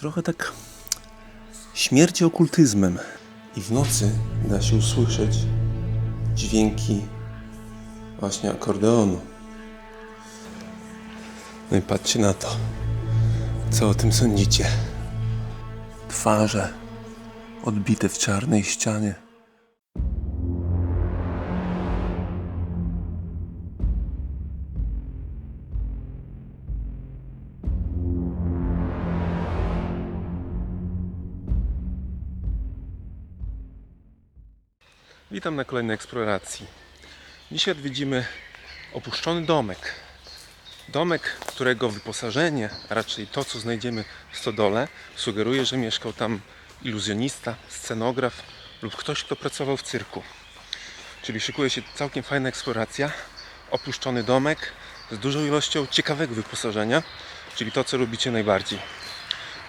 Trochę tak śmierci okultyzmem. I w nocy da się usłyszeć dźwięki właśnie akordeonu. No i patrzcie na to. Co o tym sądzicie? Twarze odbite w czarnej ścianie. Witam na kolejnej eksploracji. Dzisiaj odwiedzimy opuszczony domek. Domek, którego wyposażenie, a raczej to, co znajdziemy w stodole, sugeruje, że mieszkał tam iluzjonista, scenograf lub ktoś, kto pracował w cyrku. Czyli szykuje się całkiem fajna eksploracja. Opuszczony domek z dużą ilością ciekawego wyposażenia, czyli to, co lubicie najbardziej.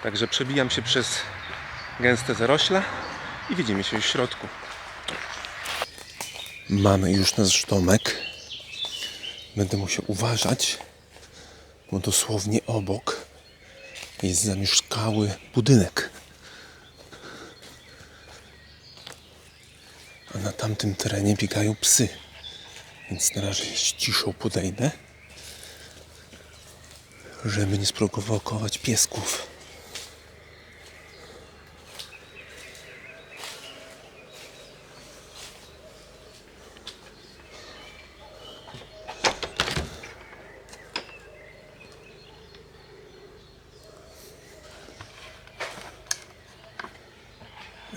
Także przebijam się przez gęste zarośla i widzimy się już w środku. Mamy już nasz domek. Będę musiał uważać, bo dosłownie obok jest zamieszkały budynek. A na tamtym terenie biegają psy. Więc na razie z ciszą podejdę, żeby nie sprowokować piesków.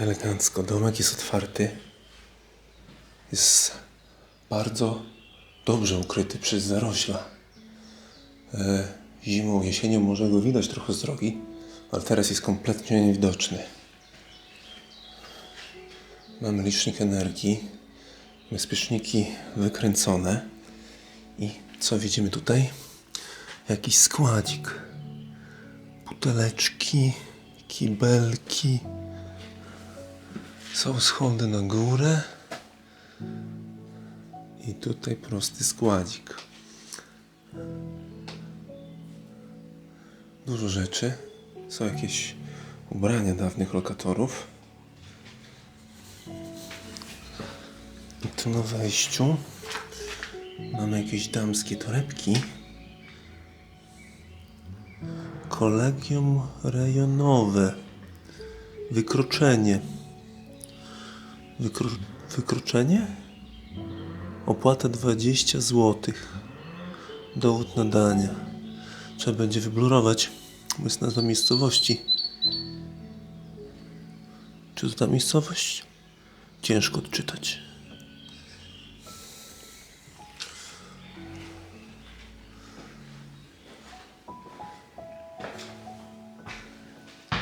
Elegancko. Domek jest otwarty. Jest bardzo dobrze ukryty przez zarośla. E, zimą, jesienią może go widać trochę z drogi, ale teraz jest kompletnie niewidoczny. Mamy licznik energii, bezpieczniki wykręcone i co widzimy tutaj? Jakiś składzik. Buteleczki, kibelki. Są schody na górę. I tutaj prosty składzik. Dużo rzeczy. Są jakieś ubrania dawnych lokatorów. I tu na wejściu mamy jakieś damskie torebki. Kolegium rejonowe. Wykroczenie. Wykro... Wykroczenie? Opłata 20 zł. Dowód nadania. Trzeba będzie wyblurować, bo jest nazwa miejscowości. Czy to ta miejscowość? Ciężko odczytać.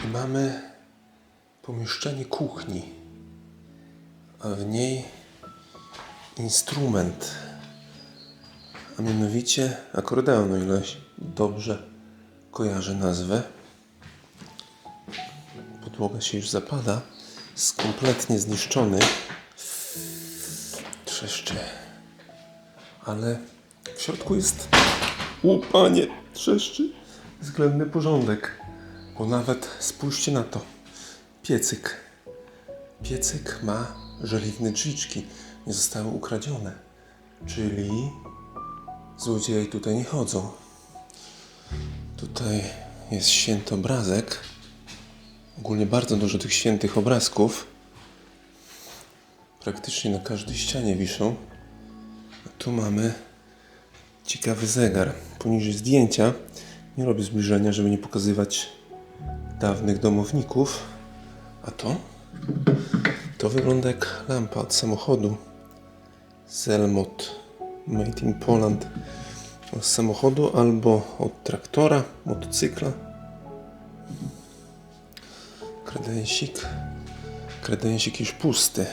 I mamy pomieszczenie kuchni a w niej instrument, a mianowicie akordeon, o ile dobrze kojarzę nazwę. Podłoga się już zapada, jest kompletnie zniszczony. Trzeszczy. Ale w środku jest, u panie, trzeszczy, względny porządek. Bo nawet spójrzcie na to, piecyk. Piecyk ma żeliwne drzwiczki, nie zostały ukradzione. Czyli złodzieje tutaj nie chodzą. Tutaj jest święty obrazek. Ogólnie bardzo dużo tych świętych obrazków. Praktycznie na każdej ścianie wiszą. A tu mamy ciekawy zegar. Poniżej zdjęcia nie robię zbliżenia, żeby nie pokazywać dawnych domowników. A to? To wygląda jak lampa od samochodu. Zelmot Made in Poland. Z samochodu albo od traktora, motocykla. Kredensik. Kredensik już pusty.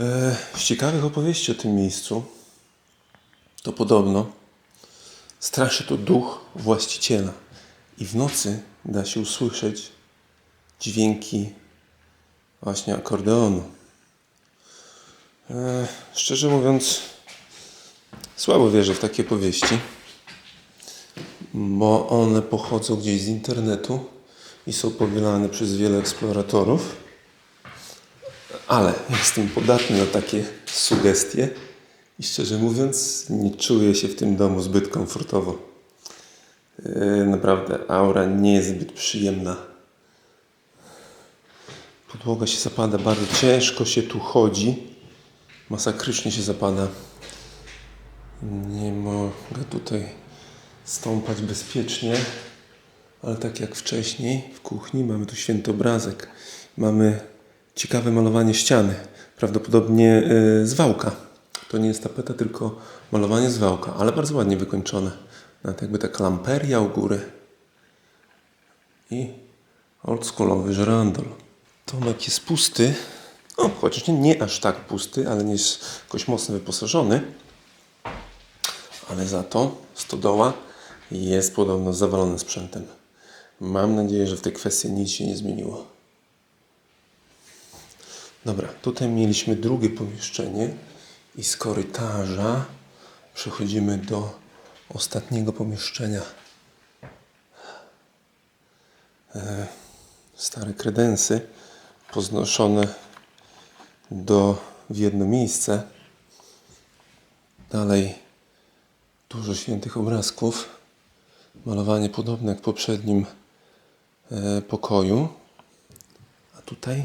E, z ciekawych opowieści o tym miejscu to podobno straszy tu duch właściciela. I w nocy da się usłyszeć dźwięki właśnie akordeonu. E, szczerze mówiąc, Słabo wierzę w takie powieści, bo one pochodzą gdzieś z internetu i są powielane przez wiele eksploratorów. Ale jestem podatny na takie sugestie i szczerze mówiąc nie czuję się w tym domu zbyt komfortowo. Yy, Naprawdę, aura nie jest zbyt przyjemna. Podłoga się zapada, bardzo ciężko się tu chodzi. Masakrycznie się zapada. Nie mogę tutaj stąpać bezpiecznie, ale tak jak wcześniej w kuchni mamy tu święty obrazek. Mamy ciekawe malowanie ściany, prawdopodobnie yy, z wałka. To nie jest tapeta, tylko malowanie z wałka, ale bardzo ładnie wykończone. Nawet jakby taka lamperia u góry. I oldschoolowy żerandol. Tomek jest pusty, o, chociaż nie, nie aż tak pusty, ale nie jest jakoś mocno wyposażony. Ale za to stodoła jest podobno zawalona sprzętem. Mam nadzieję, że w tej kwestii nic się nie zmieniło. Dobra, tutaj mieliśmy drugie pomieszczenie i z korytarza przechodzimy do ostatniego pomieszczenia. E, stare kredensy poznoszone do, w jedno miejsce. Dalej dużo świętych obrazków. Malowanie podobne jak w poprzednim e, pokoju. A tutaj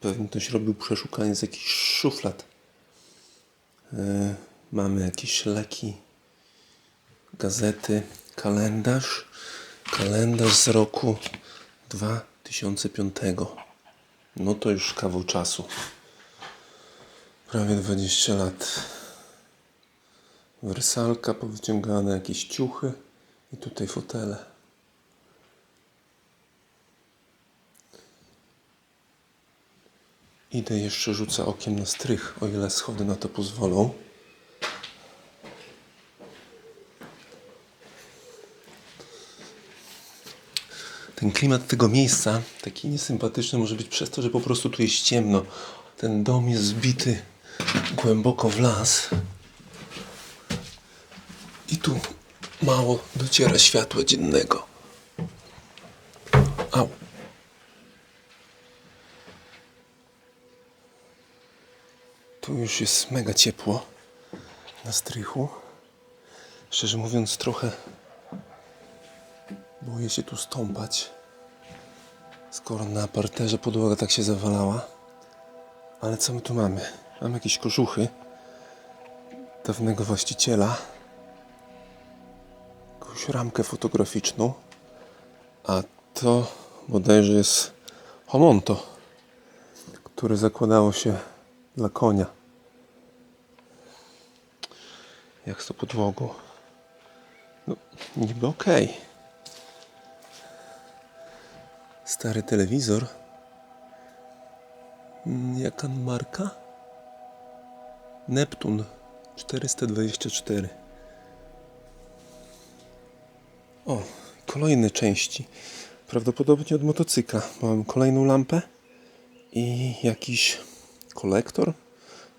pewnie ktoś robił przeszukanie z jakichś szuflad. E, mamy jakieś leki, gazety, kalendarz. Kalendarz z roku 2005. No to już kawał czasu. Prawie 20 lat. Wersalka powyciągane, jakieś ciuchy i tutaj fotele. Idę jeszcze rzucę okiem na strych, o ile schody na to pozwolą. Ten klimat tego miejsca, taki niesympatyczny, może być przez to, że po prostu tu jest ciemno. Ten dom jest zbity głęboko w las. I tu mało dociera światła dziennego. Au. Tu już jest mega ciepło na strychu. Szczerze mówiąc, trochę boję się tu stąpać. Skoro na parterze podłoga tak się zawalała. Ale co my tu mamy? Mamy jakieś kożuchy dawnego właściciela. Jakąś ramkę fotograficzną. A to bodajże jest homonto, które zakładało się dla konia. Jak z tą podłogą? No, niby okej. Stary telewizor. Mm, Jaka marka? Neptun 424. O, kolejne części. Prawdopodobnie od motocykla. Mam kolejną lampę i jakiś kolektor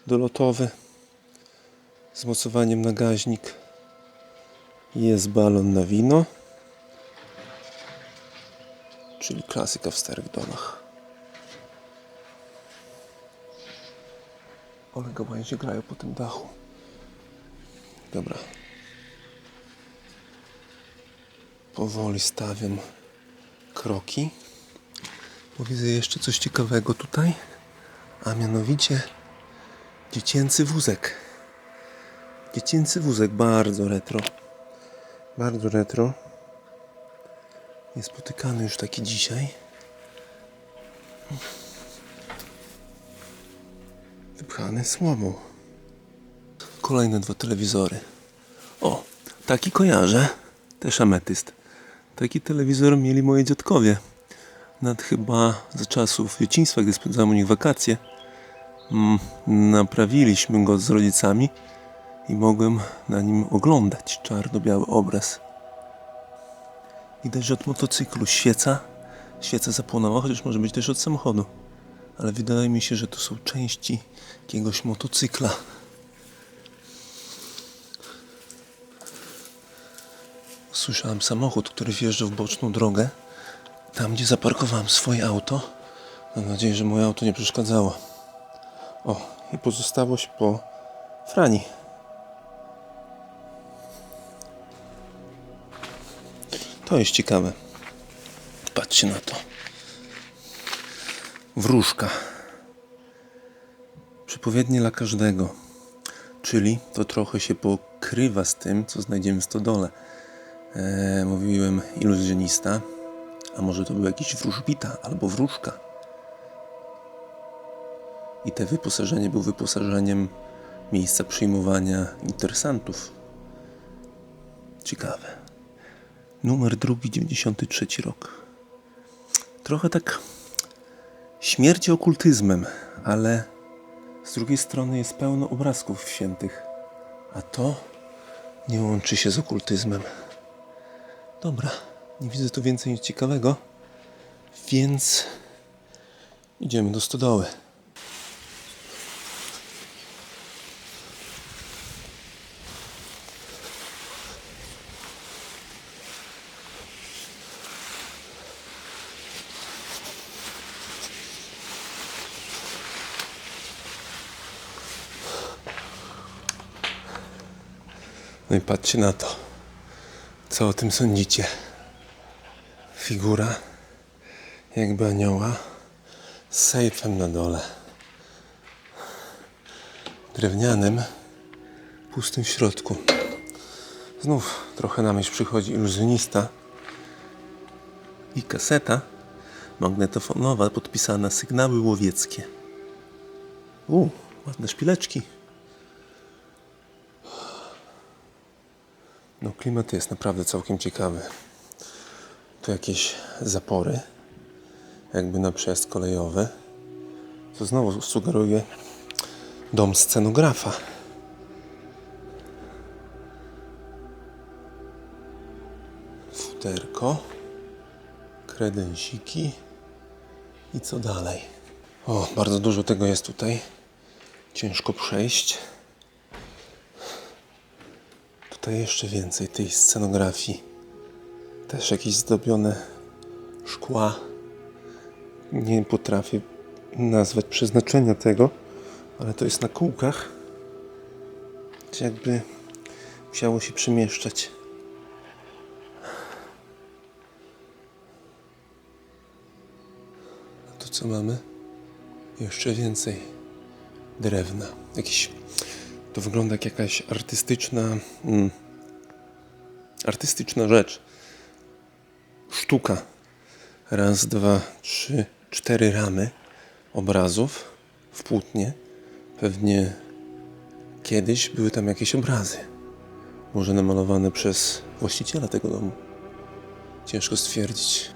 dolotowy z mocowaniem na gaźnik. Jest balon na wino, czyli klasyka w starych domach. Ale gałęzie grają po tym dachu. Dobra. Powoli stawiam kroki. Bo widzę jeszcze coś ciekawego tutaj. A mianowicie dziecięcy wózek. Dziecięcy wózek, bardzo retro. Bardzo retro. Niespotykany już taki dzisiaj. Wypchany słomą. Kolejne dwa telewizory. O, taki kojarzę. Też ametyst. Taki telewizor mieli moi dziadkowie. Nad chyba za czasów dzieciństwa, gdy spędzałem u nich wakacje. Mm, naprawiliśmy go z rodzicami i mogłem na nim oglądać czarno-biały obraz. Widać, że od motocyklu świeca. Świeca zapłonęła, chociaż może być też od samochodu. Ale wydaje mi się, że to są części jakiegoś motocykla. Słyszałem samochód, który wjeżdżał w boczną drogę. Tam, gdzie zaparkowałem swoje auto. Mam nadzieję, że moje auto nie przeszkadzało. O, i pozostałość po Frani. To jest ciekawe. Patrzcie na to. Wróżka. Przepowiednie dla każdego. Czyli to trochę się pokrywa z tym, co znajdziemy w stodole. Eee, mówiłem iluzjonista, a może to był jakiś wróżbita albo wróżka. I te wyposażenie było wyposażeniem miejsca przyjmowania interesantów. Ciekawe. Numer drugi, 93 rok. Trochę tak śmierci okultyzmem, ale z drugiej strony jest pełno obrazków świętych, a to nie łączy się z okultyzmem. Dobra, nie widzę tu więcej nic ciekawego, więc idziemy do stodoły. No i patrzcie na to. Co o tym sądzicie? Figura jakby anioła z sejfem na dole. Drewnianym, pustym w środku. Znów trochę na myśl przychodzi iluzjonista i kaseta magnetofonowa podpisana sygnały łowieckie. U, ładne szpileczki. No klimat jest naprawdę całkiem ciekawy. Tu jakieś zapory, jakby na przejazd kolejowy. Co znowu sugeruje dom scenografa. Futerko, kredensiki i co dalej? O, bardzo dużo tego jest tutaj. Ciężko przejść. Tutaj jeszcze więcej tej scenografii. Też jakieś zdobione szkła. Nie potrafię nazwać przeznaczenia tego, ale to jest na kółkach. Czy jakby musiało się przemieszczać. A tu co mamy? Jeszcze więcej drewna. Jakiś to wygląda jak jakaś artystyczna, mm, artystyczna rzecz. Sztuka. Raz, dwa, trzy, cztery ramy obrazów w płótnie. Pewnie kiedyś były tam jakieś obrazy. Może namalowane przez właściciela tego domu. Ciężko stwierdzić.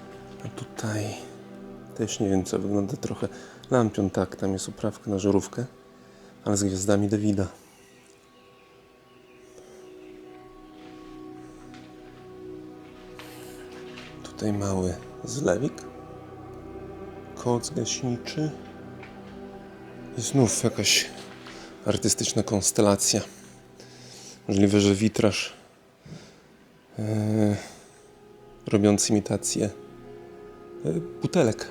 A tutaj też nie wiem co, wygląda trochę lampion, tak, tam jest oprawka na żarówkę, ale z gwiazdami Davida. Tutaj mały zlewik. Koc gaśniczy. I znów jakaś artystyczna konstelacja. Możliwe, że witraż e, robiący imitację e, butelek.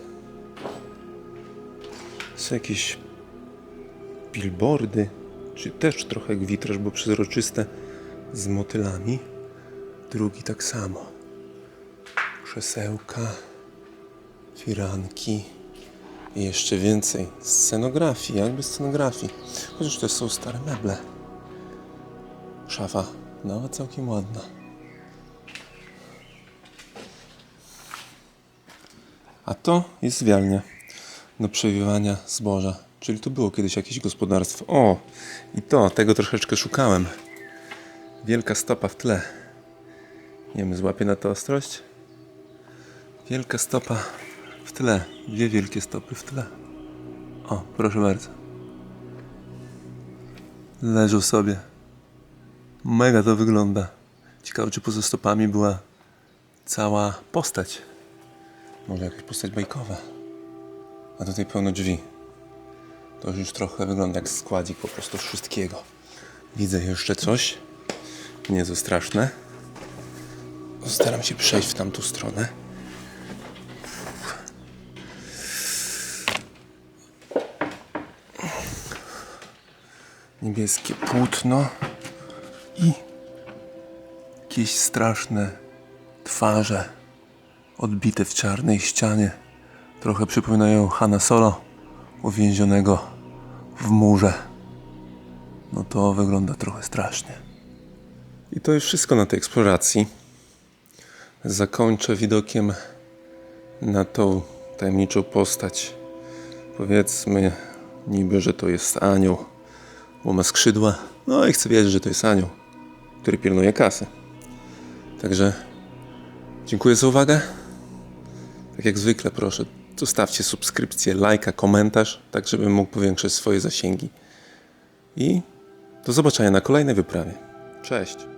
Są jakieś billboardy, czy też trochę jak witraż, bo przezroczyste z motylami. Drugi tak samo krzesełka, firanki i jeszcze więcej scenografii, jakby scenografii. Chociaż to są stare meble. Szafa nawet całkiem ładna. A to jest wialnia do przewiewania zboża. Czyli tu było kiedyś jakieś gospodarstwo. O! I to, tego troszeczkę szukałem. Wielka stopa w tle. Nie wiem, złapię na to ostrość? Wielka stopa w tle. Dwie wielkie stopy w tle. O, proszę bardzo. Leżą sobie. Mega to wygląda. Ciekawe, czy poza stopami była cała postać. Może jakaś postać bajkowa. A tutaj pełno drzwi. To już trochę wygląda jak składzik po prostu wszystkiego. Widzę jeszcze coś. Nie to straszne. Staram się przejść w tamtą stronę. Niebieskie płótno i jakieś straszne twarze odbite w czarnej ścianie. Trochę przypominają Hanna Solo uwięzionego w murze. No to wygląda trochę strasznie. I to już wszystko na tej eksploracji. Zakończę widokiem na tą tajemniczą postać. Powiedzmy niby, że to jest anioł, bo ma skrzydła. No i chcę wiedzieć, że to jest anioł, który pilnuje kasy. Także dziękuję za uwagę. Tak jak zwykle proszę, zostawcie subskrypcję, lajka, komentarz, tak żebym mógł powiększyć swoje zasięgi. I do zobaczenia na kolejnej wyprawie. Cześć!